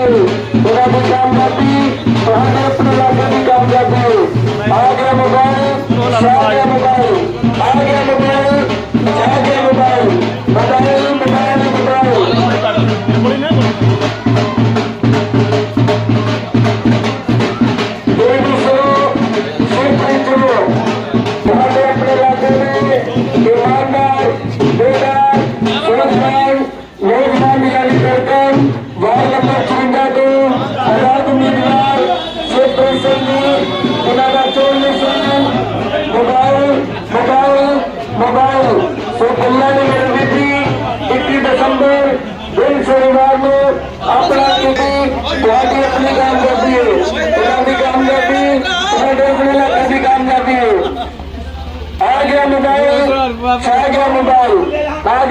ਮੇਰਾ ਵੀ ਕਾਮਯਾਬੀ ਤੁਹਾਡੇ ਆਪਣੇ ਇਲਾਕੇ ਦੀ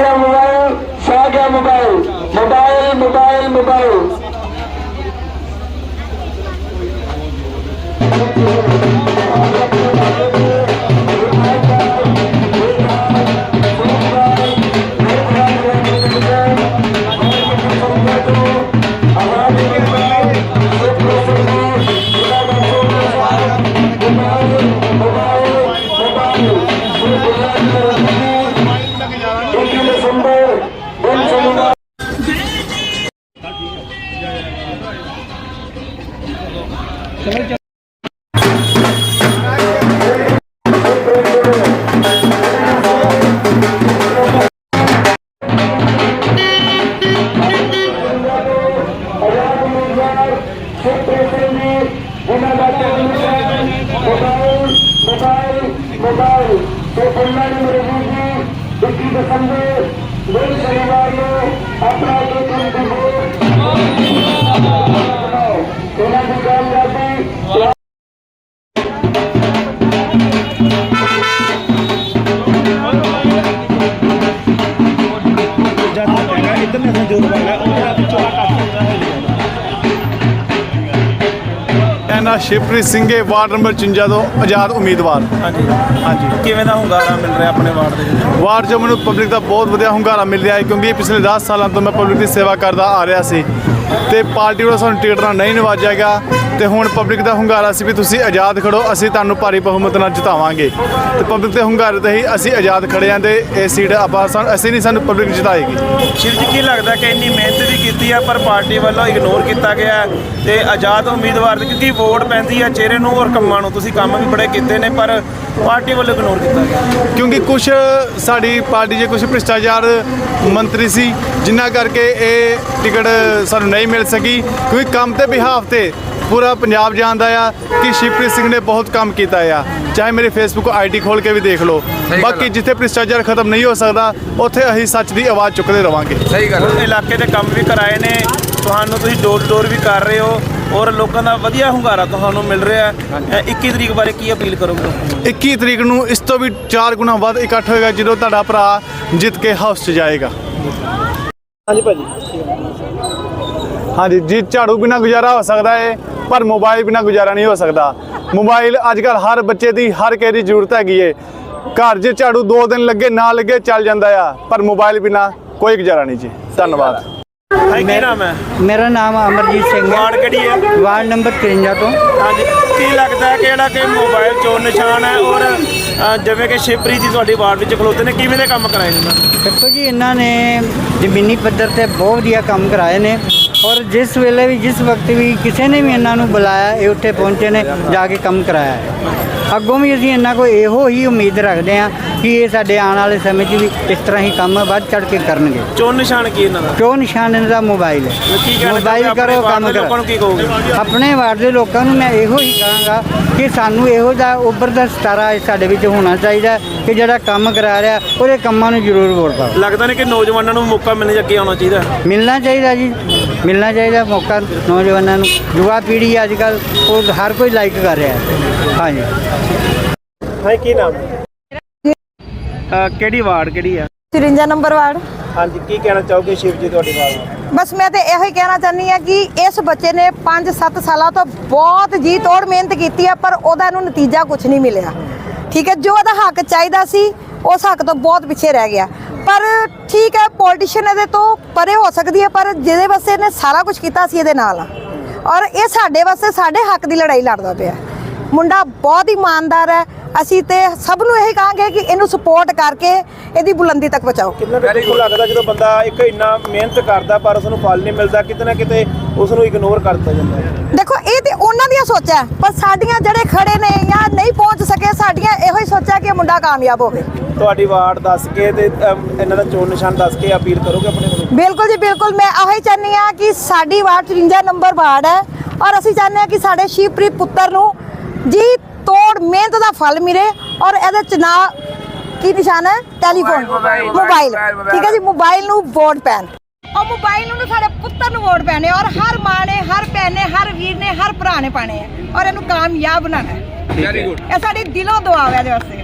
ਆ ਗਿਆ ਮੋਬਾਈਲ ਛਾ ਗਿਆ ਮੋਬਾਈਲ ਮੋਬਾਈਲ ਮੋਬਾਈਲ ਮੋਬਾਈਲ ਦਸੰਬਰ ਦਿਨ ਸ਼ਨੀਵਾਰ ਆਜ਼ਾਦ ਉਮੀਦਵਾਰ ਸ਼ੇਖਰ ਸਿੰਘ ਜੀ ਉਹਨਾਂ ਦਾ ਚੈਨਲ ਮੋਬਾਈਲ ਮੋਬਾਈਲ ਮੋਬਾਈਲ ਤੇ ਬੰਨਾ ਨੰਬਰ ਜੀ 21 ਦਸੰਬਰ ਦਿਨ ਸ਼ਨੀਵਾਰ ਨੂੰ ਆਪਣਾ ਟਿਕਟ ਦੀ ਵੋਟ ਉਹਨਾਂ ਦੀ ਕਾਮਯਾਬੀ ਜੱਟ ਆ ਕੱਟ ਹੁੰਦਾ ਹੈ ਐਨਾ ਸ਼ਿਵਪ੍ਰੀਤ ਸਿੰਘੇ ਵਾਰਡ ਨੰਬਰ 54 ਤੋਂ ਆਜ਼ਾਦ ਉਮੀਦਵਾਰ। ਹਾਂਜੀ। ਹਾਂਜੀ। ਕਿਵੇਂ ਦਾ ਹੁੰਗਾਰਾ ਮਿਲ ਰਿਹਾ ਆਪਣੇ ਵਾਰਡ ਦੇ ਵਿੱਚ? ਵਾਰਡ 'ਚ ਮੈਨੂੰ ਪਬਲਿਕ ਦਾ ਬਹੁਤ ਵਧੀਆ ਹੁੰਗਾਰਾ ਮਿਲ ਰਿਹਾ ਹੈ ਕਿਉਂਕਿ ਪਿਛਲੇ 10 ਸਾਲਾਂ ਤੋਂ ਮੈਂ ਪਬਲਿਕ ਦੀ ਸੇਵਾ ਕਰਦਾ ਆ ਰਿਹਾ ਸੀ। ਤੇ ਪਾਰਟੀ ਵੱਲੋਂ ਸਾਨੂੰ ਟਿਕਟ ਨਾਲ ਨਹੀਂ ਨਵਾਜਿਆ ਗਿਆ ਤੇ ਹੁਣ ਪਬਲਿਕ ਦਾ ਹੁੰਗਾਰਾ ਸੀ ਵੀ ਤੁਸੀਂ ਆਜ਼ਾਦ ਖੜੋ ਅਸੀਂ ਤੁਹਾਨੂੰ ਭਾਰੀ ਬਹੁਮਤ ਨਾਲ ਜਿਤਾਵਾਂਗੇ। ਤੇ ਪਬਲਿਕ ਦੇ ਹੁੰਗਾਰੇ ਤੇ ਹੀ ਅਸੀਂ ਆਜ਼ਾਦ ਖੜੇ ਆਂ ਤੇ ਇਹ ਸੀਟ ਆਪਾਂ ਅਸੀਂ ਨਹੀਂ ਸਾਨੂੰ ਪਬਲਿਕ ਜਿਤਾਏਗੀ। ਸ਼ਿਵ ਜੀ ਕੀ ਲੱਗਦਾ ਕਿ ਇੰਨੀ ਮਿਹਨਤ ਵੀ ਕੀਤੀ ਆ ਪਰ ਪਾਰਟੀ ਵੱਲੋਂ ਇਗਨੋਰ ਕੀਤਾ ਗਿਆ ਤੇ ਆਜ਼ਾਦ ਉਮੀਦਵਾਰ ਦੀ ਕਿਉਂਕਿ ਵੋਟ ਪੈਂਦੀ ਆ ਚਿਹਰੇ ਨੂੰ ਔਰ ਕੰਮਾਂ ਨੂੰ ਤੁਸੀਂ ਕੰਮ ਵੀ ਬੜੇ ਕੀਤੇ ਨੇ ਪਰ ਪਾਰਟੀ ਵੱਲੋਂ ਇਗਨੋਰ ਕੀਤਾ ਗਿਆ। ਕਿਉਂਕਿ ਕੁਝ ਸਾਡੀ ਪਾਰਟੀ 'ਚ ਕੁਝ ਭ੍ਰਿਸ਼ਟਾਚਾਰ ਮੰਤਰੀ ਸੀ ਜਿਨ੍ਹਾਂ ਕਰਕੇ ਇਹ ਟਿਕਟ ਸਾਨੂੰ ਨਹੀਂ ਮਿਲ ਸਕੀ ਕਿਉਂਕਿ ਕੰਮ ਤੇ ਬਿਹਾਫ ਤੇ ਪੂਰਾ ਪੰਜਾਬ ਜਾਣਦਾ ਆ ਕਿ ਸ਼ਿਵਪ੍ਰੀਤ ਸਿੰਘ ਨੇ ਬਹੁਤ ਕੰਮ ਕੀਤਾ ਆ। ਚਾਹੇ ਮੇਰੇ ਫੇਸਬੁੱਕ ਆਈਡੀ ਖੋਲ ਕੇ ਵੀ ਦੇਖ ਲਓ। ਬਾਕੀ ਜਿੱਥੇ ਭ੍ਰਿਸ਼ਟਾਚਾਰ ਖਤਮ ਨਹੀਂ ਹੋ ਸਕਦਾ ਉੱਥੇ ਅਸੀਂ ਸੱਚ ਦੀ ਆਵਾਜ਼ ਚੁੱਕਦੇ ਰਵਾਂਗੇ। ਹੁਣ ਇਲਾਕੇ ਦੇ ਕੰਮ ਵੀ ਕਰਾਏ ਨੇ। ਤੁਹਾਨੂੰ ਤੁਸੀਂ ਡੋਰ ਡੋਰ ਵੀ ਕਰ ਰਹੇ ਹੋ। ਔਰ ਲੋਕਾਂ ਦਾ ਵਧੀਆ ਹੁੰਗਾਰਾ ਤੁਹਾਨੂੰ ਮਿਲ ਰਿਹਾ ਹੈ। ਅ, 21 ਤਰੀਕ ਬਾਰੇ ਕੀ ਅਪੀਲ ਕਰੋਗੇ 21 ਤਰੀਕ ਨੂੰ ਇਸ ਤੋਂ ਵੀ 4 ਗੁਣਾ ਵੱਧ ਇਕੱਠ ਹੋਏਗਾ ਜਦੋਂ ਤੁਹਾਡਾ ਭਰਾ ਜਿੱਤ ਕੇ ਹਾਊਸ 'ਚ ਜਾਏਗਾ। ਹਾਂਜੀ ਭਾਜੀ। ਹਾਂਜੀ ਜੀ ਝਾੜੂ ਬਿਨਾ ਗੁਜ਼ਾਰਾ ਹੋ ਸਕਦਾ ਹੈ ਪਰ ਮੋਬਾਈਲ ਬਿਨਾ ਗੁਜ਼ਾਰਾ ਨਹੀਂ ਹੋ ਸਕਦਾ। ਮੋਬਾਈਲ ਅੱਜ ਕੱਲ ਹਰ ਬੱਚੇ ਦੀ ਹਰ ਕਿਸੇ ਦੀ ਜ਼ਰੂਰਤ ਹੈਗੀ ਏ। ਘਰ 'ਚ ਝਾੜੂ ਦੋ ਦਿਨ ਲੱਗੇ ਨਾ ਲੱਗੇ ਚੱਲ ਜਾਂਦਾ ਆ ਪਰ ਮੋਬਾਈਲ ਬਿਨਾ ਕੋਈ ਗੁਜ਼ਾਰਾ ਨਹੀਂ ਜੀ। ਧੰਨਵਾਦ। ਭਾਈ ਕੀ ਨਾਮ ਹੈ? ਮੇਰਾ ਨਾਮ ਅਮਰਜੀਤ ਸਿੰਘ ਹੈ। ਵਾਰਡ ਕਿਹੜੀ ਹੈ? ਵਾਰਡ ਨੰਬਰ 53 ਤੋਂ। ਹਾਂਜੀ ਕੀ ਲੱਗਦਾ ਹੈ ਕਿ ਜਿਹੜਾ ਕਿ ਮੋਬਾਈਲ ਚੋਣ ਨਿਸ਼ਾਨ ਹੈ ਔਰ ਅ, ਜਿਵੇਂ ਕਿ ਸ਼ਿਵਪ੍ਰੀਤ ਜੀ ਤੁਹਾਡੀ ਵਾਰਡ ਵਿੱਚ ਖਲੋਤੇ ਨੇ ਕਿਵੇਂ ਦੇ ਕੰਮ ਕਰਾਏ ਨੇ ਇਹਨਾਂ ਨੇ? ਦੇਖੋ ਜੀ ਇਹਨਾਂ ਨੇ ਜ਼ਮੀਨੀ ਪੱਧਰ ਤੇ ਬਹੁਤ ਵਧੀਆ ਕੰਮ ਕਰਾਏ ਨੇ। ਔਰ ਜਿਸ ਵੇਲੇ ਵੀ, ਜਿਸ ਵਕਤ ਵੀ ਕਿਸੇ ਨੇ ਵੀ ਇਹਨਾਂ ਨੂੰ ਬੁਲਾਇਆ, ਇਹ ਉੱਥੇ ਪਹੁੰਚੇ ਨੇ, ਜਾ ਕੇ ਕੰਮ ਕਰਾਇਆ ਹੈ। ਅੱਗੋਂ ਵੀ ਅਸੀਂ ਇਹਨਾਂ ਕੋਲ ਇਹੋ ਹੀ ਉਮੀਦ ਰੱਖਦੇ ਹਾਂ ਕਿ ਇਹ ਸਾਡੇ ਆਉਣ ਵਾਲੇ ਸਮੇਂ 'ਚ ਵੀ ਇਸ ਤਰ੍ਹਾਂ ਹੀ ਕੰਮ ਵੱਧ ਚੜ ਕੇ ਕਰਨਗੇ। ਚੋਣ ਨਿਸ਼ਾਨ ਕੀ ਇਹਨਾਂ ਦਾ? ਕਿਉਂ ਨਿਸ਼ਾਨ ਇਹਨਾਂ ਦਾ ਮੋਬਾਈਲ ਹੈ। ਕੀ ਮੋਬਾਈਲ ਕਰੋ ਕੰਮ ਦੇ ਲੋਕਾਂ ਕਰੋ ਨੂੰ ਕੀ ਕਹੋਗੇ? ਆਪਣੇ ਵਾਰਡ ਦੇ ਲੋਕਾਂ ਨੂੰ ਮੈਂ ਇਹੋ ਹੀ ਕਹਾਂਗਾ ਕਿ ਸਾਨੂੰ ਇਹੋ ਜਿਹਾ ਉੱਭਰਦਾ ਸਤਾਰਾ ਸਾਡੇ ਵਿੱਚ ਹੋਣਾ ਚਾਹੀਦਾ ਕਿ ਜਿਹੜਾ ਕੰਮ ਕਰਾ ਰਿਹਾ ਉਹਦੇ ਕੰਮਾਂ ਨੂੰ ਜ਼ਰੂਰ ਵੋਟ ਪਾਓ। ਲੱਗਦਾ ਨਹੀਂ ਕਿ ਨੌਜਵਾਨਾਂ ਨੂੰ ਮੌਕਾ ਮਿਲਣ ਅੱਗੇ ਆਉਣਾ ਚਾਹੀਦਾ। ਮਿਲਣਾ ਚਾਹੀਦਾ ਜੀ ਮਿਲਣਾ ਚਾਹੀਦਾ ਮੌਕਾ ਨੌਜਵਾਨਾਂ ਨੂੰ। ਯੁਵਾ ਪੀੜ੍ਹੀ ਅੱਜ ਕੱਲ ਉਹ ਹਰ ਕੋਈ ਲਾਈਕ ਕਰ ਰਿਹਾ ਹੈ। ਹਾਂਜੀ। ਹਾਂ ਕੀ ਨਾਮ? ਕਿਹੜੀ ਵਾਰਡ ਕਿਹੜੀ ਆ? 53 ਨੰਬਰ ਵਾਰਡ। ਹਾਂਜੀ ਕੀ ਕਹਿਣਾ ਚਾਹੋਗੇ ਸ਼ਿਵ ਜੀ ਤੁਹਾਡੀ ਵਾਰਡ ਬਸ ਮੈਂ ਤੇ ਇਹੋ ਹੀ ਕਹਿਣਾ ਚਾਹੁੰਦੀ ਆ ਕਿ ਇਸ ਬੱਚੇ ਨੇ 5-7 ਸਾਲਾਂ ਤੋਂ ਬਹੁਤ ਜੀ ਤੋੜ ਮਿਹਨਤ ਕੀਤੀ ਆ ਪਰ ਉਹਦਾ ਨੂੰ ਨਤੀਜਾ ਕੁਝ ਨਹੀਂ ਮਿਲਿਆ। ਠੀਕ ਹੈ ਜੋ ਉਹਦਾ ਹੱਕ ਚਾਹੀਦਾ ਸੀ ਉਸ ਹੱਕ ਤੋਂ ਬਹੁਤ ਪਿੱਛੇ ਰਹਿ ਗਿਆ। ਪਰ ਠੀਕ ਹੈ ਪੋਲੀਟੀਸ਼ੀਅਨ ਇਹਦੇ ਤੋਂ ਪਰੇ ਹੋ ਸਕਦੀ ਹੈ ਪਰ ਜਿਹਦੇ ਵਾਸਤੇ ਇਹਨੇ ਸਾਰਾ ਕੁਝ ਕੀਤਾ ਸੀ ਇਹਦੇ ਨਾਲ। ਆ ਔਰ ਇਹ ਸਾਡੇ ਵਾਸਤੇ ਸਾਡੇ ਹੱਕ ਦੀ ਲੜਾਈ ਲੜਦਾ ਪਿਆ। ਮੁੰਡਾ ਬਹੁਤ ਇਮਾਨਦਾਰ ਹੈ। ਅਸੀਂ ਤੇ ਸਭ ਨੂੰ ਇਹ ਕਹਾਂਗੇ ਕਿ ਇਹਨੂੰ ਸਪੋਰਟ ਕਰਕੇ ਇਹਦੀ ਬੁਲੰਦੀ ਤੱਕ ਪਹੁੰਚਾਓ ਕਿੰਨਾ ਕੁ ਲੱਗਦਾ ਜਦੋਂ ਬੰਦਾ ਇੱਕ ਇੰਨਾ ਮਿਹਨਤ ਕਰਦਾ ਪਰ ਉਸ ਨੂੰ ਫਲ ਨਹੀਂ ਮਿਲਦਾ ਕਿਤੇ ਨਾ ਕਿਤੇ ਉਸ ਨੂੰ ਇਗਨੋਰ ਕਰ ਦਿੱਤਾ ਜਾਂਦਾ ਹੈ। ਦੇਖੋ ਇਹ ਤੇ ਉਹਨਾਂ ਦੀਆਂ ਸੋਚਾਂ ਹੈ, ਪਰ ਸਾਡੀਆਂ ਜਿਹੜੇ ਖੜੇ ਨੇ ਜਾਂ ਨਹੀਂ ਪਹੁੰਚ ਸਕੇ ਸਾਡੀਆਂ ਇਹੋ ਹੀ ਸੋਚਾਂ ਕਿ ਇਹ ਮੁੰਡਾ ਕਾਮਯਾਬ ਹੋਵੇ। ਤੁਹਾਡੀ ਵਾਰਡ ਦੱਸ ਕੇ ਤੇ ਅਮ, ਇਹਨਾਂ ਦਾ ਚੋਣ ਨਿਸ਼ਾਨ ਦੱਸ ਕੇ ਅਪੀਲ ਕਰੋਗੇ ਆਪਣੇ ਵੱਲੋਂ? ਬਿਲਕੁਲ ਜੀ ਬਿਲਕੁਲ। ਮੈਂ ਆਹੋ ਹੀ ਚਾਹੁੰਦੀ ਆ ਕਿ ਸਾਡੀ ਵਾਰਡ 53 ਨੰਬਰ ਵਾਰਡ ਹੈ ਔਰ ਅਸੀਂ ਚਾਹੁੰਦੇ ਆ ਕਿ ਸਾਡੇ ਸ਼ਿਵਪ੍ਰੀਤ ਪੁੱਤਰ ਨੂੰ ਜੀ ਤੋੜ ਮਿਹਨਤ ਦਾ ਫਲ ਮਿਲੇ ਔਰ ਇਹਦੇ ਚ ਨਾ ਕੀ ਨਿਸ਼ਾਨ ਹੈ? ਟੈਲੀਫੋਨ ਮੋਬਾਈਲ ਠੀਕ ਹੈ ਜੀ ਮੋਬਾਈਲ ਨੂੰ ਵੋਟ ਪੈਣ ਉਹ ਮੋਬਾਈਲ ਨੂੰ ਸਾਡੇ ਪੁੱਤਰ ਨੂੰ ਵੋਟ ਪੈਣੇ ਔਰ ਹਰ ਮਾਂ ਨੇ ਹਰ ਭੈਣ ਨੇ ਹਰ ਵੀਰ ਨੇ ਹਰ ਭਰਾ ਨੇ ਪਾਣੇ ਹੈ ਔਰ ਇਹਨੂੰ ਕਾਮਯਾਬ ਬਣਾਉਣਾ ਹੈ। ਵੈਰੀ ਗੁੱਡ ਇਹ ਸਾਡੀ ਦਿਲੋਂ ਦੁਆ ਹੈ ਇਹਦੇ ਵਾਸਤੇ।